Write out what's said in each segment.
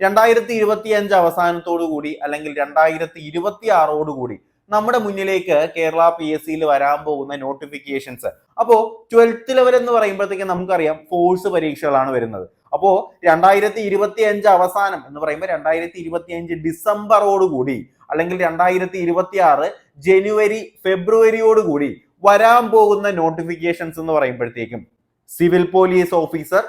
രണ്ടായിരത്തി ഇരുപത്തി അഞ്ച് അവസാനത്തോടു കൂടി അല്ലെങ്കിൽ രണ്ടായിരത്തി ഇരുപത്തി ആറോട് കൂടി നമ്മുടെ മുന്നിലേക്ക് കേരള പി എസ് സിയിൽ വരാൻ പോകുന്ന നോട്ടിഫിക്കേഷൻസ് അപ്പോ ട്വൽത്ത് ലെവൽ എന്ന് പറയുമ്പോഴത്തേക്ക് നമുക്കറിയാം ഫോഴ്സ് പരീക്ഷകളാണ് വരുന്നത്. അപ്പോ രണ്ടായിരത്തി ഇരുപത്തി അഞ്ച് അവസാനം എന്ന് പറയുമ്പോൾ രണ്ടായിരത്തി ഇരുപത്തി അഞ്ച് ഡിസംബറോട് കൂടി അല്ലെങ്കിൽ രണ്ടായിരത്തി ഇരുപത്തി ആറ് ജനുവരി ഫെബ്രുവരിയോട് കൂടി വരാൻ പോകുന്ന നോട്ടിഫിക്കേഷൻസ് എന്ന് പറയുമ്പോഴത്തേക്കും civil police officer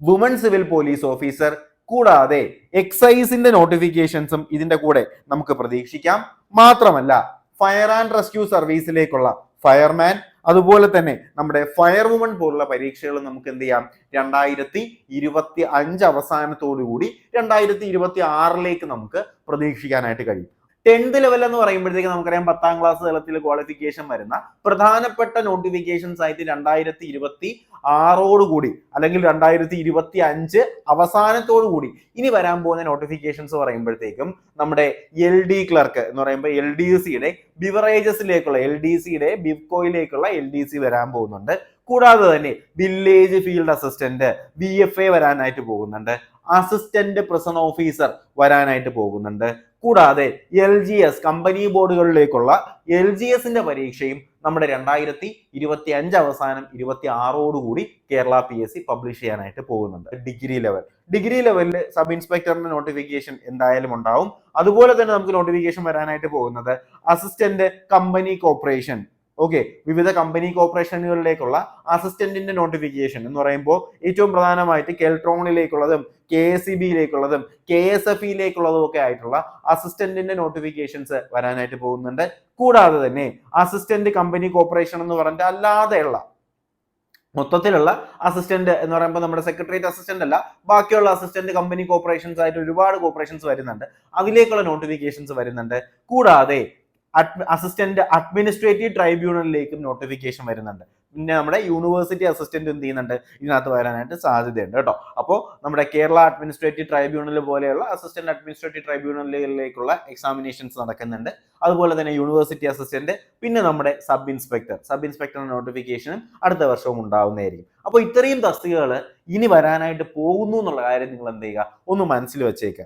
woman civil police officer കൂടാതെ എക്സൈസിന്റെ നോട്ടിഫിക്കേഷൻസും ഇതിന്റെ കൂടെ നമുക്ക് പ്രതീക്ഷിക്കാം. മാത്രമല്ല ഫയർ ആൻഡ് റെസ്ക്യൂ സർവീസിലേക്കുള്ള ഫയർമാൻ അതുപോലെ തന്നെ നമ്മുടെ ഫയർ വുമൺ പോലുള്ള പരീക്ഷകൾ നമുക്ക് എന്ത് ചെയ്യാം? രണ്ടായിരത്തി ഇരുപത്തി അഞ്ച് അവസാനത്തോടു കൂടി രണ്ടായിരത്തി ഇരുപത്തി ആറിലേക്ക് നമുക്ക് പ്രതീക്ഷിക്കാനായിട്ട് കഴിയും. ടെൻത്ത് ലെവൽ എന്ന് പറയുമ്പോഴത്തേക്ക് നമുക്കറിയാം പത്താം ക്ലാസ് തലത്തിൽ ക്വാളിഫിക്കേഷൻ വരുന്ന പ്രധാനപ്പെട്ട നോട്ടിഫിക്കേഷൻസ് ആയിട്ട് രണ്ടായിരത്തി ഇരുപത്തി ആറോട് കൂടി അല്ലെങ്കിൽ രണ്ടായിരത്തി ഇരുപത്തി അഞ്ച് അവസാനത്തോടു കൂടി ഇനി വരാൻ പോകുന്ന നോട്ടിഫിക്കേഷൻസ് പറയുമ്പോഴത്തേക്കും നമ്മുടെ എൽ ഡി ക്ലർക്ക് എന്ന് പറയുമ്പോൾ എൽ ഡി സിയുടെ ബിവറേജസിലേക്കുള്ള എൽ ഡി സിയുടെ ബിവ്കോയിലേക്കുള്ള എൽ ഡി സി വരാൻ പോകുന്നുണ്ട്. കൂടാതെ തന്നെ village field assistant B F A വരാനായിട്ട് പോകുന്നുണ്ട്. അസിസ്റ്റന്റ് പ്രസൺ ഓഫീസർ വരാനായിട്ട് പോകുന്നുണ്ട്. കൂടാതെ എൽ ജി എസ് കമ്പനി ബോർഡുകളിലേക്കുള്ള എൽ ജി എസിന്റെ പരീക്ഷയും നമ്മുടെ രണ്ടായിരത്തി ഇരുപത്തി അഞ്ച് അവസാനം ഇരുപത്തി ആറോടുകൂടി Kerala P S C publish ചെയ്യാനായിട്ട് പോകുന്നുണ്ട്. ഡിഗ്രി ലെവൽ ഡിഗ്രി ലെവലിൽ സബ് ഇൻസ്പെക്ടറിന്റെ നോട്ടിഫിക്കേഷൻ എന്തായാലും ഉണ്ടാവും. അതുപോലെ തന്നെ നമുക്ക് നോട്ടിഫിക്കേഷൻ വരാനായിട്ട് പോകുന്നത് അസിസ്റ്റന്റ് കമ്പനി കോർപ്പറേഷൻ ഓക്കെ വിവിധ കമ്പനി കോർപ്പറേഷനുകളിലേക്കുള്ള അസിസ്റ്റന്റിന്റെ നോട്ടിഫിക്കേഷൻ എന്ന് പറയുമ്പോൾ ഏറ്റവും പ്രധാനമായിട്ട് കെൽട്രോണിലേക്കുള്ളതും കെ എസ് സി ബിയിലേക്കുള്ളതും കെ എസ് എഫ് ഇയിലേക്കുള്ളതും ഒക്കെ ആയിട്ടുള്ള അസിസ്റ്റന്റിന്റെ നോട്ടിഫിക്കേഷൻസ് വരാനായിട്ട് പോകുന്നുണ്ട്. കൂടാതെ തന്നെ അസിസ്റ്റന്റ് കമ്പനി കോർപ്പറേഷൻ എന്ന് പറഞ്ഞിട്ട് അല്ലാതെയുള്ള മൊത്തത്തിലുള്ള അസിസ്റ്റന്റ് എന്ന് പറയുമ്പോൾ നമ്മുടെ സെക്രട്ടേറിയറ്റ് അസിസ്റ്റന്റ് അല്ല ബാക്കിയുള്ള അസിസ്റ്റന്റ് കമ്പനി കോർപ്പറേഷൻസ് ആയിട്ട് ഒരുപാട് കോർപ്പറേഷൻസ് വരുന്നുണ്ട്. അതിലേക്കുള്ള നോട്ടിഫിക്കേഷൻസ് വരുന്നുണ്ട്. കൂടാതെ അസിസ്റ്റന്റ് അഡ്മിനിസ്ട്രേറ്റീവ് ട്രൈബ്യൂണലിലേക്കും നോട്ടിഫിക്കേഷൻ വരുന്നുണ്ട്. പിന്നെ നമ്മുടെ യൂണിവേഴ്സിറ്റി അസിസ്റ്റന്റ് എന്ത് ചെയ്യുന്നുണ്ട്? ഇതിനകത്ത് വരാനായിട്ട് സാധ്യതയുണ്ട് കേട്ടോ. അപ്പോൾ നമ്മുടെ കേരള അഡ്മിനിസ്ട്രേറ്റീവ് ട്രൈബ്യൂണൽ പോലെയുള്ള അസിസ്റ്റന്റ് അഡ്മിനിസ്ട്രേറ്റീവ് ട്രൈബ്യൂണലിലേക്കുള്ള എക്സാമിനേഷൻസ് നടക്കുന്നുണ്ട്. അതുപോലെ തന്നെ യൂണിവേഴ്സിറ്റി അസിസ്റ്റന്റ് പിന്നെ നമ്മുടെ സബ് ഇൻസ്പെക്ടർ സബ് ഇൻസ്പെക്ടർ നോട്ടിഫിക്കേഷനും അടുത്ത വർഷവും ഉണ്ടാവുന്നതായിരിക്കും. അപ്പോൾ ഇത്രയും തസ്തികകൾ ഇനി വരാനായിട്ട് പോകുന്നു എന്നുള്ള കാര്യം നിങ്ങൾ എന്ത് ചെയ്യുക? ഒന്ന് മനസ്സിൽ വെച്ചേക്കുക